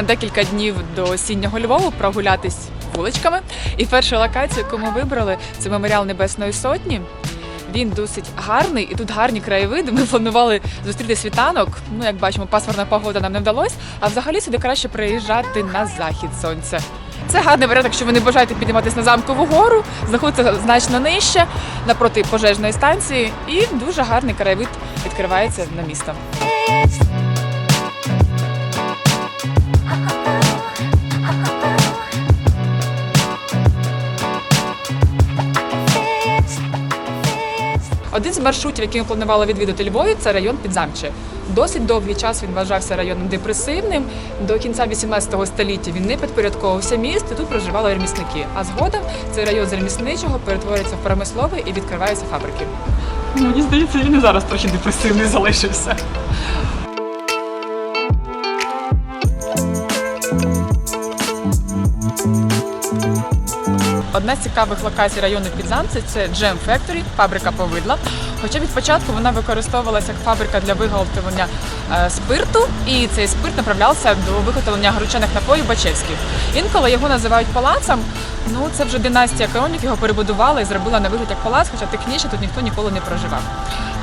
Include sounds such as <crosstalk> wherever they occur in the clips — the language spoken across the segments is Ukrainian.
На декілька днів до осіннього Львову прогулятись вуличками. І першу локацію, яку ми вибрали, це меморіал Небесної Сотні. Він досить гарний, і тут гарні краєвиди. Ми планували зустріти світанок. Ну, як бачимо, пасмурна погода нам не вдалося. А взагалі сюди краще приїжджати на захід сонця. Це гарний варіант, якщо ви не бажаєте підніматися на замкову гору, знаходиться значно нижче, напроти пожежної станції, і дуже гарний краєвид відкривається на місто. Один з маршрутів, який ми планували відвідати Львові, це район Підзамче. Досить довгий час він вважався районом депресивним. До кінця 18 століття він не підпорядковувався місту, тут проживали ремісники. А згодом цей район з ремісничого перетворюється в промисловий і відкриваються фабрики. Мені здається, він і зараз трохи депресивний залишився. Одна з цікавих локацій району Підзамці це Jam Factory, фабрика повидла. Хоча від початку вона використовувалася як фабрика для виготовлення е, спирту, і цей спирт направлявся до виготовлення горючених напоїв Бачевських. Інколи його називають палацом. Ну це вже династія Кронік його перебудувала і зробила на вигляд як палац, хоча технічно тут ніхто ніколи не проживав.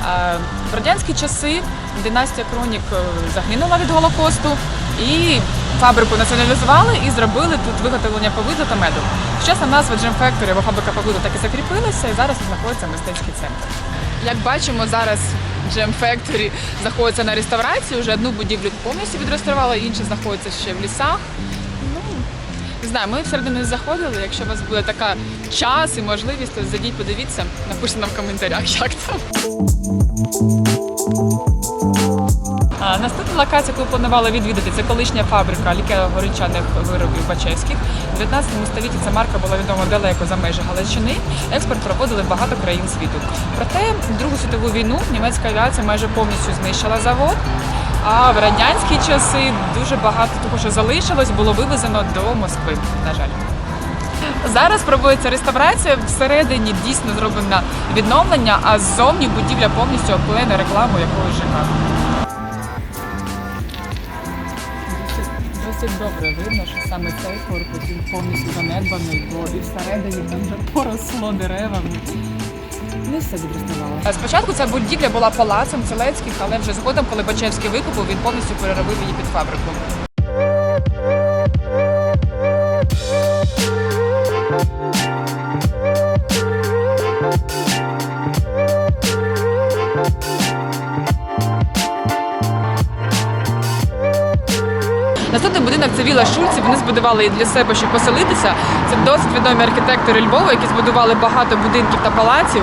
Е, В радянські часи династія Кронік е, загинула від голокосту, і фабрику націоналізували і зробили тут виготовлення повиду та меду. Сучасна назва Джем Factory або фабрика повиду так і закріпилася, і зараз знаходиться мистецький центр. Як бачимо, зараз Джем Factory знаходиться на реставрації. Вже одну будівлю повністю відреставрували, інші знаходяться ще в лісах. Ну, не знаю, ми всередину заходили. Якщо у вас буде така час і можливість, то зайдіть, подивіться, напишіть нам в коментарях, як там. Наступна локація, яку планували відвідати, це колишня фабрика лікеро-горичаних виробів Бачевських. У 19 столітті ця марка була відома далеко за межі Галичини. Експорт проводили в багато країн світу. Проте Другу світову війну німецька авіація майже повністю знищила завод. А в радянські часи дуже багато того, що залишилось, було вивезено до Москви. На жаль. Зараз проводиться реставрація. Всередині дійсно зроблено відновлення, а ззовні будівля повністю оклеєна рекламою якогось ЖК. Досить добре видно, що саме цей корпус він повністю занедбаний, бо і всередині там вже поросло деревами. Не все відреставрувалося. Спочатку ця будівля була палацем Целецьких, але вже згодом, коли Бачевський викупив, він повністю переробив її під фабрику. Віла Шульців. Вони збудували її для себе, щоб поселитися. Це досить відомі архітектори Львова, які збудували багато будинків та палаців.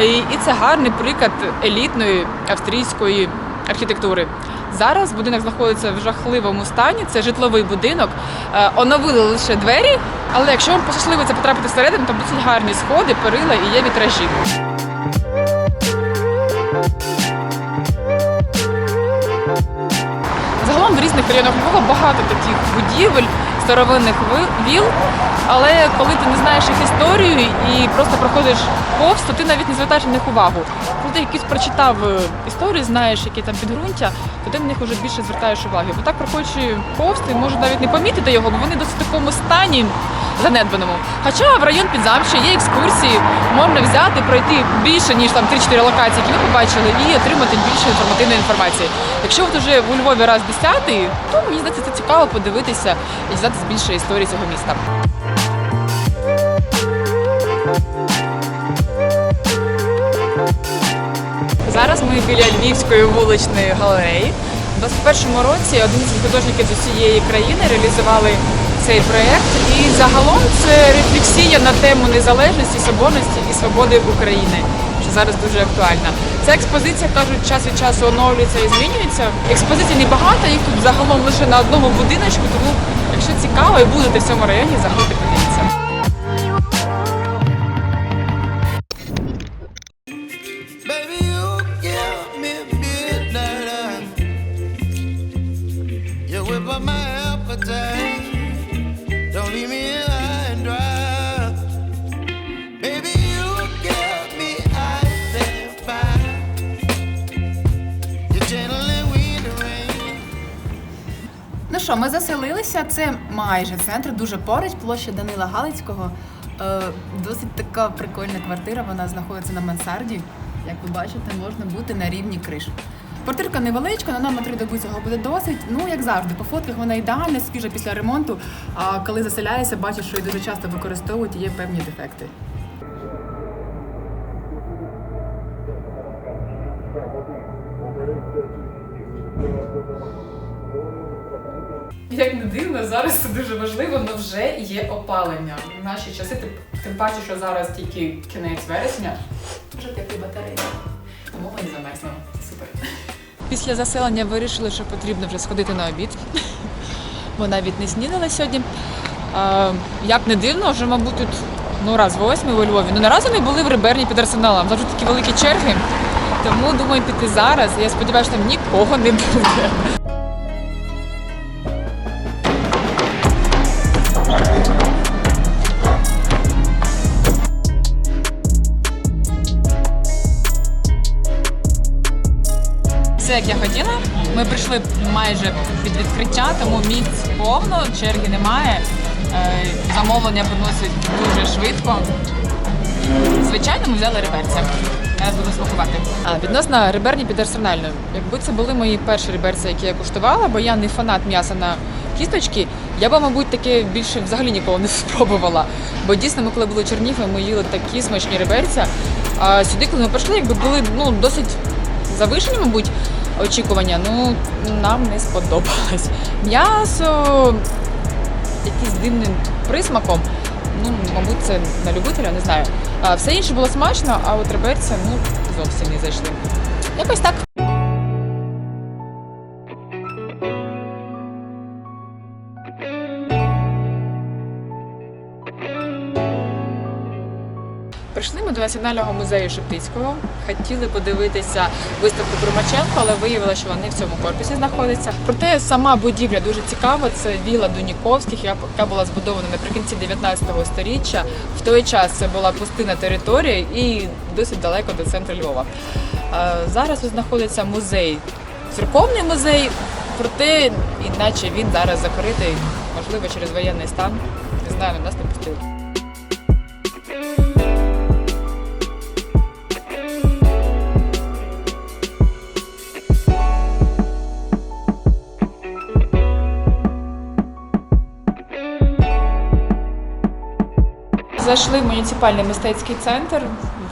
І і це гарний приклад елітної австрійської архітектури. Зараз будинок знаходиться в жахливому стані. Це житловий будинок. Е, Оновили лише двері, але якщо вам пощасливиться потрапити всередину, там досить гарні сходи, перила і є вітражі. Районах було багато таких будівель, старовинних віл. Але коли ти не знаєш їх історію і просто проходиш повз, то ти навіть не звертаєш на них увагу. Коли ти якийсь прочитав е, історію, знаєш, які там підґрунтя, то ти на них вже більше звертаєш увагу. Бо так проходячи повз, ти можеш навіть не помітити його, бо вони досить такому стані занедбаному. Хоча в район Підзамче є екскурсії, можна взяти, пройти більше, ніж там 3-4 локації, які ви побачили, і отримати більше інформативної інформації. Якщо ви вже у Львові раз десятий, то мені здається, це цікаво подивитися і дізнатися більше історії цього міста. Зараз ми біля Львівської вуличної галереї. У 21-му році один з художників з усієї країни реалізували цей проєкт. І загалом це рефлексія на тему незалежності, соборності і свободи України, що зараз дуже актуальна. Ця експозиція, кажуть, час від часу оновлюється і змінюється. Експозицій небагато, їх тут загалом лише на одному будиночку, тому якщо цікаво і будете в цьому районі, заходьте подивіться. Baby, що, ми заселилися. Це майже центр, дуже поруч, площа Данила Галицького. Е, досить така прикольна квартира. Вона знаходиться на мансарді. Як ви бачите, можна бути на рівні криш. Квартирка невеличка, на нам на три доби цього буде досить. Ну, як завжди, по фотках вона ідеальна, свіжа після ремонту. А коли заселяєшся, бачиш, що її дуже часто використовують і є певні дефекти. Як не дивно, зараз це дуже важливо, але вже є опалення. В наші часи, тим, тим паче, що зараз тільки кінець вересня, Вже теплі батареї. тому ми не замерзнемо. Супер. Після заселення вирішили, що потрібно вже сходити на обід. Бо навіть не снідали сьогодні. А, як не дивно, вже, мабуть, тут ну, раз восьмий у Львові. Ну, наразі не були в реберні під арсеналом. Завжди такі великі черги. Тому думаю піти зараз. Я сподіваюся, що там нікого не буде. Все як я хотіла. Ми прийшли майже під відкриття, тому місць повно, черги немає. Е, Замовлення приносять дуже швидко. Звичайно, ми взяли реберця. Я буду смакувати. А відносно реберні під арсенальною. Якби це були мої перші реберці, які я куштувала, бо я не фанат м'яса на кісточки, я би, мабуть, таке більше взагалі ніколи не <laughs> спробувала. Бо дійсно, ми коли були в Чернігові, ми їли такі смачні реберця. А сюди, коли ми прийшли, якби були ну, досить завишені, мабуть, очікування, ну нам не сподобалось. М'ясо якийсь дивним присмаком. Ну, мабуть, це на любителя, не знаю. А все інше було смачно, а от реберця ну зовсім не зайшли. Якось так. Ми до Національного музею Шептицького. Хотіли подивитися виставку Примаченко, але виявилося, що вони в цьому корпусі знаходяться. Проте сама будівля дуже цікава. Це віла Дуніковських, яка була збудована наприкінці 19 століття. В той час це була пустинна територія і досить далеко до центру Львова. Зараз тут знаходиться музей, церковний музей, проте, іначе він зараз закритий, можливо, через воєнний стан. Не знаю, нас не Зайшли в муніципальний мистецький центр.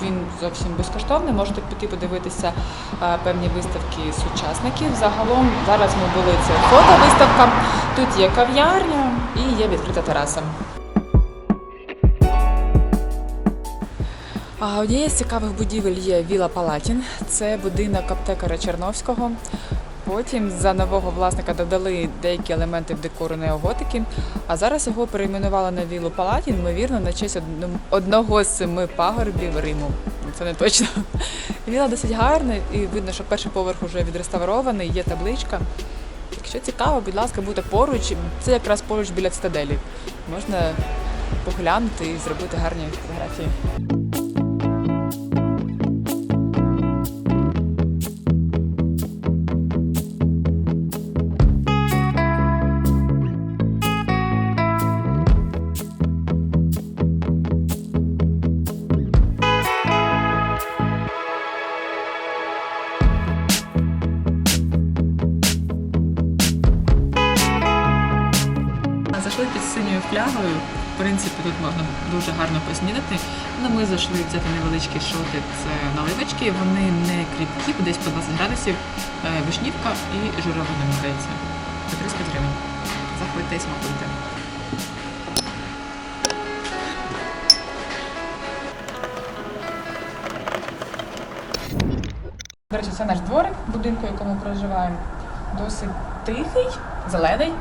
Він зовсім безкоштовний. Можете піти подивитися е, певні виставки сучасників. Загалом зараз ми були це фотовиставка. Тут є кав'ярня і є відкрита тераса. Однією з цікавих будівель є Віла Палатін. Це будинок аптекаря Черновського. Потім за нового власника додали деякі елементи декору неоготики, а зараз його перейменували на Вілу Палатін, ймовірно, на честь одного з семи пагорбів Риму. Це не точно. Віла досить гарна, і видно, що перший поверх вже відреставрований, є табличка. Якщо цікаво, будь ласка, будьте поруч. Це якраз поруч біля цитаделі. Можна поглянути і зробити гарні фотографії. Ми взяти невеличкі шоти. Це наливочки. Вони не кріпкі, десь по 20 градусів. Е, Вишнівка і журавлина, здається. По 35 гривень. Заходьте і смакуйте. До речі, це наш дворик, будинку, в якому проживаємо. Досить тихий, зелений.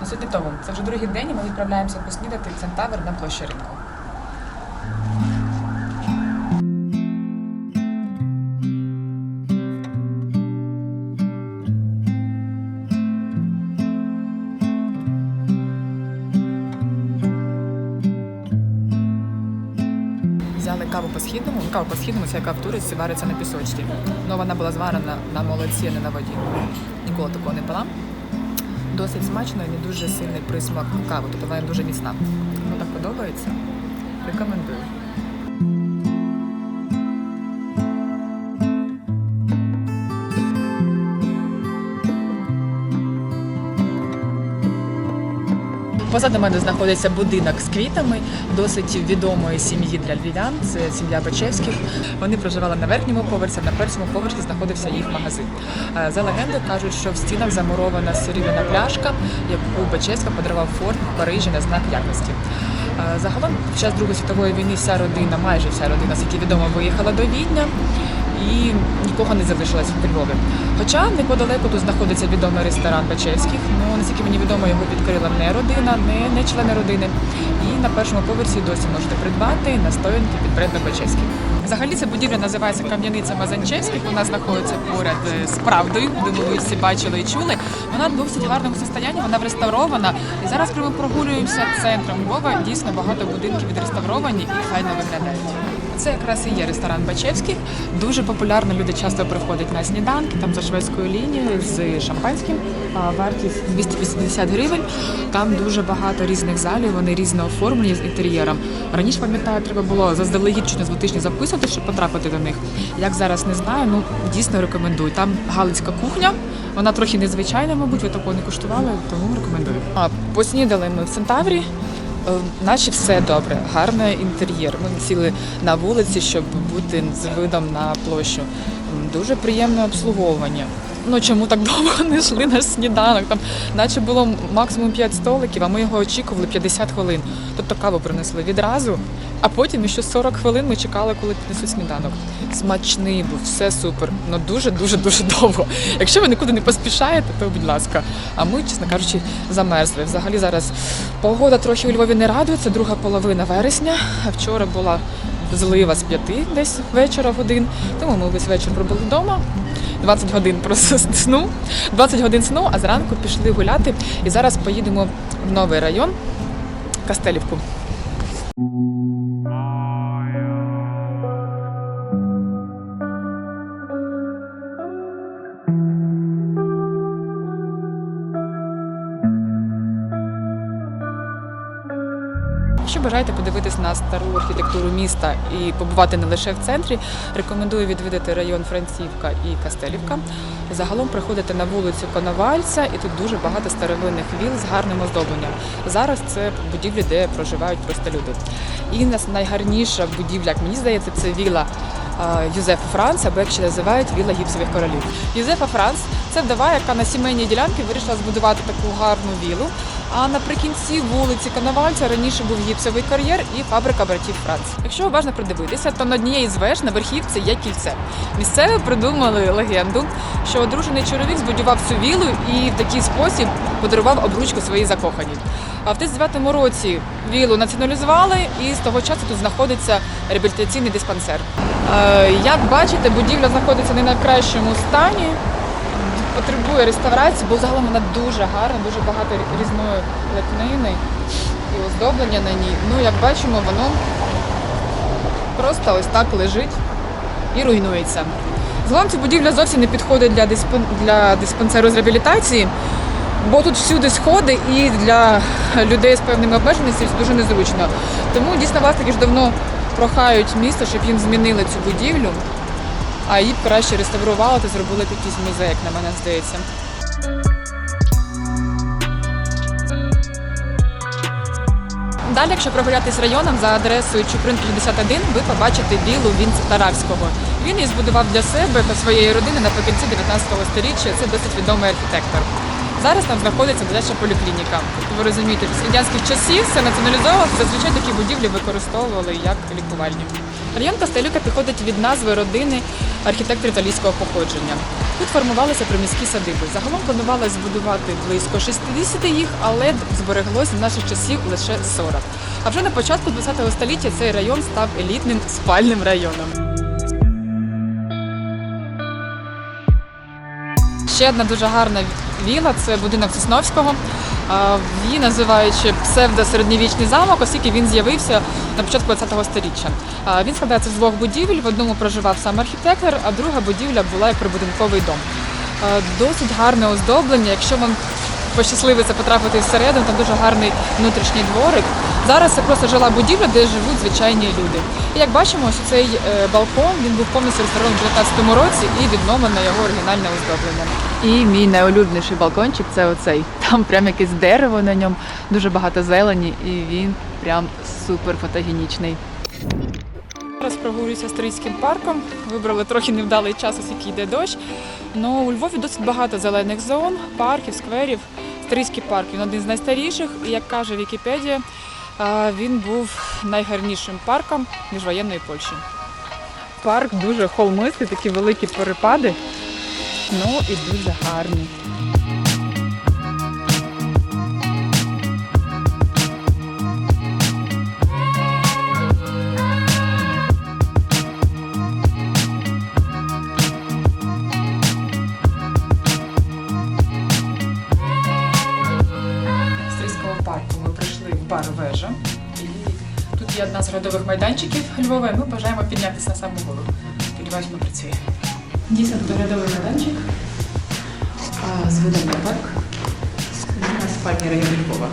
Досить того. Це вже другий день, і ми відправляємося поснідати в Центавр на площі ринку. Взяли каву по східному. Ну, Кава по східному це яка в туриці вариться на пісочці. Ну вона була зварена на молоці, а не на воді. Ніколи такого не пила. Досить смачно і не дуже сильний присмак кави, тобто вона дуже міцна. Мені так подобається. Рекомендую. Позаду мене знаходиться будинок з квітами досить відомої сім'ї для львів'ян. Це сім'я Бачевських. Вони проживали на верхньому поверсі, на першому поверсі знаходився їх магазин. Е, За легендою кажуть, що в стінах замурована сиров'яна пляшка, яку Бачевська подарував Форд в Парижі на знак якості. Е, Загалом під час Другої світової війни вся родина, майже вся родина, скільки відомо, виїхала до Відня і нікого не залишилось в Львові. Хоча неподалеку тут знаходиться відомий ресторан Бачевських. Ну наскільки мені відомо, його відкрила не родина, не, не члени родини. І на першому поверсі досі можете придбати настоянки під брендом Бачевських. Взагалі ця будівля називається Кам'яниця Мазанчевських. Вона знаходиться поряд з правдою, думаю, ви всі бачили і чули. Вона в досить гарному стані, вона реставрована. І зараз, коли ми прогулюємося центром Львова, дійсно багато будинків відреставровані і файно виглядають. Це якраз і є ресторан Бачевських. Дуже популярно. Люди часто приходять на сніданки там за шведською лінією з шампанським. Вартість 280 гривень. Там дуже багато різних залів. Вони різно оформлені з інтер'єром. Раніше пам'ятаю, треба було заздалегідь чи на два тижні записувати, щоб потрапити до них. Як зараз не знаю, ну дійсно рекомендую. Там галицька кухня. Вона трохи незвичайна, мабуть, ви такого не куштували, тому рекомендую. А поснідали ми в Центаврі. Е, Наче все добре, гарний інтер'єр. Ми сіли на вулиці, щоб бути з видом на площу. Дуже приємне обслуговування. Ну чому так довго <laughs> не йшли на сніданок? Там, наче було максимум 5 столиків, а ми його очікували 50 хвилин. Тобто каву принесли відразу, а потім ще 40 хвилин ми чекали, коли принесуть сніданок. Смачний був, все супер. Ну дуже дуже дуже <laughs> довго. Якщо ви нікуди не поспішаєте, то будь ласка. А ми, чесно кажучи, замерзли. Взагалі зараз погода трохи у Львові не радує. Це друга половина вересня. А вчора була злива з п'яти десь вечора годин. Тому ми весь вечір пробули вдома. 20 годин просто <laughs> сну, 20 годин сну, а зранку пішли гуляти. І зараз поїдемо в новий район Кастелівку. Бажаєте подивитись на стару архітектуру міста і побувати не лише в центрі, рекомендую відвідати район Францівка і Кастелівка. Загалом приходите на вулицю Коновальця, і тут дуже багато старовинних віл з гарним оздобленням. Зараз це будівлі, де проживають просто люди. І нас найгарніша будівля, як мені здається, це віла Юзефа Франц, або як ще називають віла гіпсових королів. Юзефа Франц це вдова, яка на сімейній ділянці вирішила збудувати таку гарну вілу. А наприкінці вулиці Коновальця раніше був гіпсовий кар'єр і фабрика братів Франц. Якщо уважно придивитися, то на однієї з веж на верхівці є кільце. Місцеві придумали легенду, що одружений чоловік збудував цю вілу і в такий спосіб подарував обручку своїй закоханій. А в 1939 році вілу націоналізували, і з того часу тут знаходиться реабілітаційний диспансер. Е, Як бачите, будівля знаходиться не в найкращому стані потребує реставрації, бо загалом вона дуже гарна, дуже багато різної плетнини і оздоблення на ній. Ну, як бачимо, воно просто ось так лежить і руйнується. Загалом ця будівля зовсім не підходить для, диспен... для диспансеру з реабілітації, бо тут всюди сходи і для людей з певними обмеженістю дуже незручно. Тому дійсно власники ж давно прохають місто, щоб їм змінили цю будівлю а її б краще реставрували та зробили б якийсь музей, як на мене здається. Далі, якщо прогулятись районом за адресою Чуприн 51, ви побачите віллу Вінця Таравського. Він її збудував для себе та своєї родини наприкінці 19 століття. Це досить відомий архітектор. Зараз там знаходиться дитяча поліклініка. Ви розумієте, з радянських часів все націоналізовано, зазвичай такі будівлі використовували як лікувальні. Район Кастелюка підходить від назви родини архітекторів італійського походження. Тут формувалися приміські садиби. Загалом планувалося збудувати близько 60 їх, але збереглось з наших часів лише 40. А вже на початку ХХ століття цей район став елітним спальним районом. Ще одна дуже гарна віла це будинок Сосновського. Її називають псевдосередньовічний замок, оскільки він з'явився на початку ХХ століття. Він складається з двох будівель. В одному проживав сам архітектор, а друга будівля була як прибудинковий дом. Досить гарне оздоблення. Якщо вам пощасливиться потрапити всередину. Там дуже гарний внутрішній дворик. Зараз це просто жила будівля, де живуть звичайні люди. І як бачимо, ось цей е, балкон він був повністю реставрований у 19 році і відновлено його оригінальне оздоблення. І мій найулюбленіший балкончик це оцей. Там прям якесь дерево на ньому, дуже багато зелені, і він прям супер фотогенічний. Зараз прогулююся стрийським парком. Вибрали трохи невдалий час, оскільки йде дощ. Ну, у Львові досить багато зелених зон, парків, скверів. Стрийський парк він один з найстаріших, і як каже Вікіпедія, він був найгарнішим парком міжвоєнної Польщі. Парк дуже холмистий, такі великі перепади, ну і дуже гарний. Є одна з родових майданчиків Львова, і ми бажаємо піднятися на саму гору. Сподіваюсь, воно працює. Дійсно, тут рядовий майданчик з видом парк. На спальні району Львова.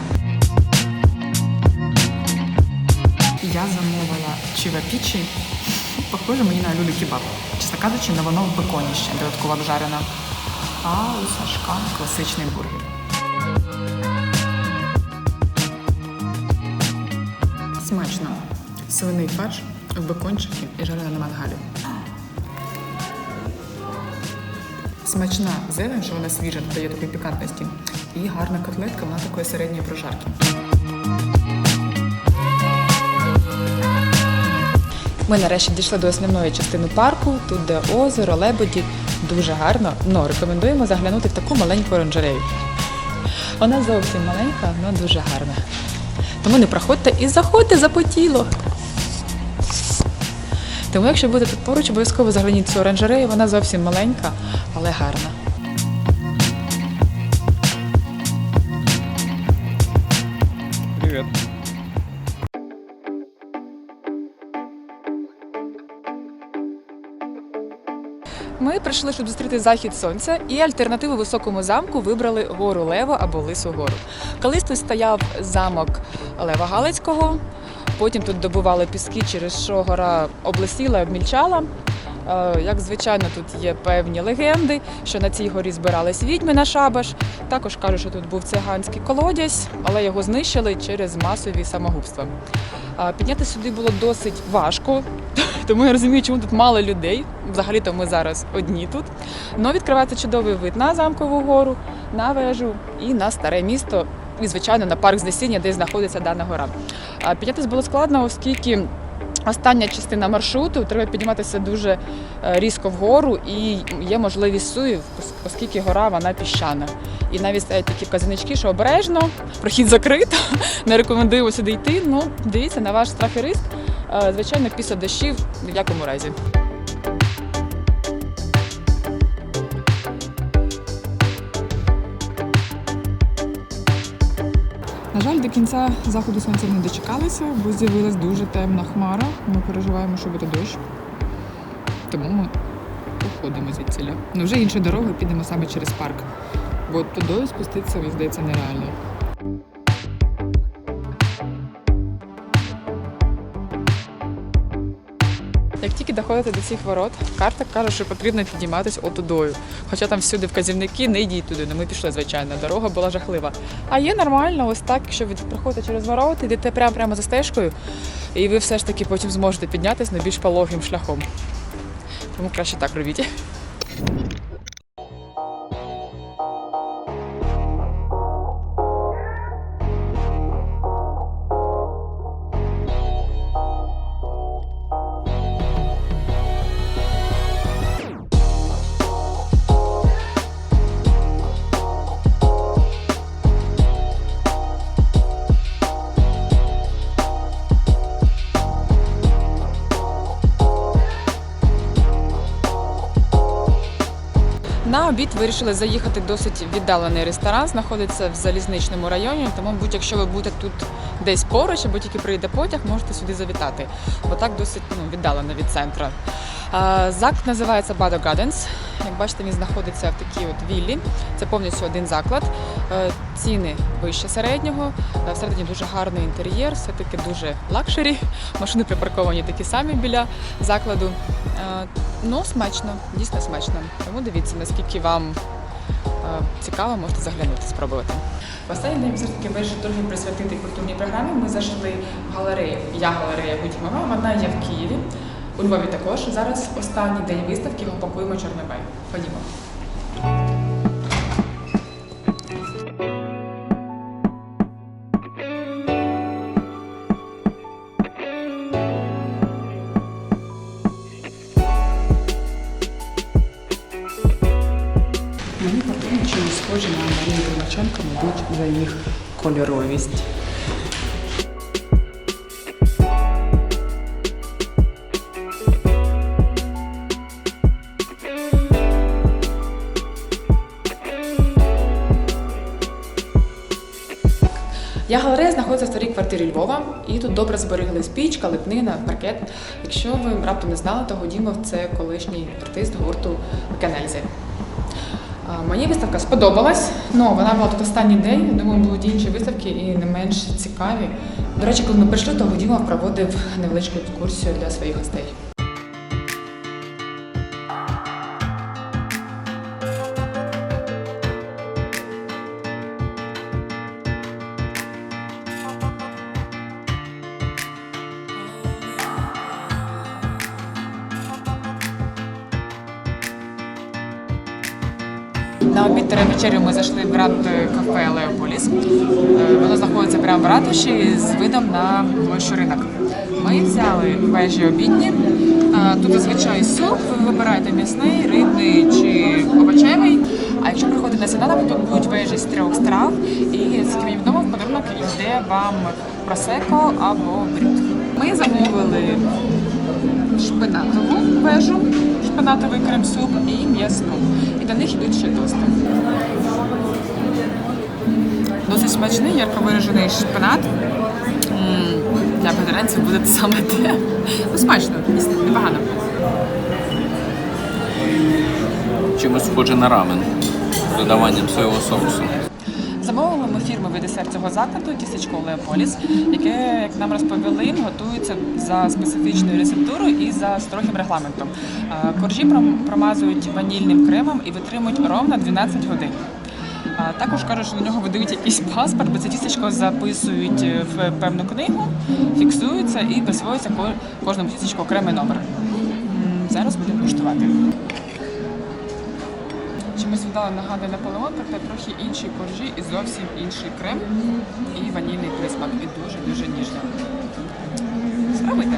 Я замовила чивапічі. Похоже мені на люлю кебаб. Чесно кажучи, на воно в беконі ще додатково обжарено. А у Сашка класичний бургер. Свиний фарш в бекончики і жарена на мангалі. Смачна зелень, що вона свіжа, додає такої пікантності. І гарна котлетка, вона такої середньої прожарки. Ми нарешті дійшли до основної частини парку. Тут де озеро, лебеді. Дуже гарно. Ну, рекомендуємо заглянути в таку маленьку оранжерею. Вона зовсім маленька, але дуже гарна. Тому не проходьте і заходьте запотіло. Тому, якщо будете тут поруч, обов'язково загляніть цю оранжерею. Вона зовсім маленька, але гарна. Привет. Ми прийшли, щоб зустріти захід сонця, і альтернативу високому замку вибрали гору Лева або Лису гору. Колись тут стояв замок Лева Галицького. Потім тут добували піски, через що гора облесіла, обмільчала. Е, Як звичайно, тут є певні легенди, що на цій горі збирались відьми на шабаш. Також кажуть, що тут був циганський колодязь, але його знищили через масові самогубства. Підняти сюди було досить важко, <laughs> тому я розумію, чому тут мало людей. Взагалі-то ми зараз одні тут. Но відкривається чудовий вид на замкову гору, на вежу і на старе місто, і звичайно на парк Знесіння, де знаходиться дана гора. Піднятися було складно, оскільки. Остання частина маршруту треба підніматися дуже е, різко вгору, і є можливість суїв, оскільки гора вона піщана. І навіть стоять такі казанички, що обережно, прохід закрито, <laughs> не рекомендуємо сюди йти. Ну дивіться на ваш страх і риск. Е, Звичайно, після дощів в якому разі. Жаль, до кінця заходу сонця не дочекалися, бо з'явилась дуже темна хмара. Ми переживаємо, що буде дощ. Тому ми походимо звідсіля. Ну вже інша дорога, підемо саме через парк. Бо туди спуститися, мені здається, нереально. Як тільки доходите до цих ворот, карта каже, що потрібно підніматися отудою. Хоча там всюди вказівники, не йдіть туди. Ну ми пішли, звичайно, дорога була жахлива. А є нормально, ось так, якщо ви проходите через ворота, йдете прямо прямо за стежкою, і ви все ж таки потім зможете піднятися на більш пологим шляхом. Тому краще так робіть. Обід вирішили заїхати досить віддалений ресторан, знаходиться в залізничному районі. Тому, будь-якщо ви будете тут десь поруч або тільки прийде потяг, можете сюди завітати, бо так досить ну, віддалено від центру. Заклад називається Bado Gardens, Як бачите, він знаходиться в такій от віллі. Це повністю один заклад. Е, Ціни вище середнього. Е, Всередині дуже гарний інтер'єр, все таки дуже лакшері. Машини припарковані такі самі біля закладу. Е, Ну, смачно, дійсно смачно. Тому дивіться, наскільки вам цікаво, можете заглянути, спробувати. Останній день все таки вирішив трохи присвятити культурній програмі. Ми зайшли в галерею. Я галерея Гудьмова, вона є в Києві. У Львові також. Зараз останній день виставки «Опакуємо Чорнобай. Ходімо. Мені картини чимось схожі на Марію Примаченко, мабуть, за їх кольоровість. Квартирі Львова, і тут добре збереглись пічка, липнина, паркет. Якщо ви раптом не знали, то Годімов це колишній артист гурту Кенельзі. Мені виставка сподобалась, але вона була тут останній день. Думаю, були інші виставки і не менш цікаві. До речі, коли ми прийшли, то Годімов проводив невеличку екскурсію для своїх гостей. На обід ми зайшли в гранд кафе Леополіс. Е, Воно знаходиться прямо в ратуші з видом на площу ринок. Ми взяли вежі обідні. Е, Тут зазвичай суп, ви вибираєте м'ясний, рибний чи овочевий. А якщо приходите на сніданок, тут будуть вежі з трьох страв. І з мені відомо в подарунок йде вам просеко або брют. Ми замовили шпинатову вежу, шпинатовий крем-суп і м'ясну. І до них йдуть ще тости. Досить смачний, ярко виражений шпинат. Для вегетаріанців буде саме те. Ну, смачно, дійсно, непогано. Чимось схоже на рамен з додаванням соєвого соусу. Фірмовий десерт цього закладу тістечко Леополіс, яке, як нам розповіли, готується за специфічною рецептурою і за строгим регламентом. Коржі пром- промазують ванільним кремом і витримують ровно 12 годин. Також кажуть, що на нього видають якийсь паспорт, бо це тістечко записують е, в певну книгу, фіксується і присвоюється ко- кожному тістечку окремий номер. Зараз будемо куштувати. Чимось вдало нагадує Наполеон, проте трохи інші коржі і зовсім інший крем і ванільний присмак. І дуже-дуже ніжно. Спробуйте.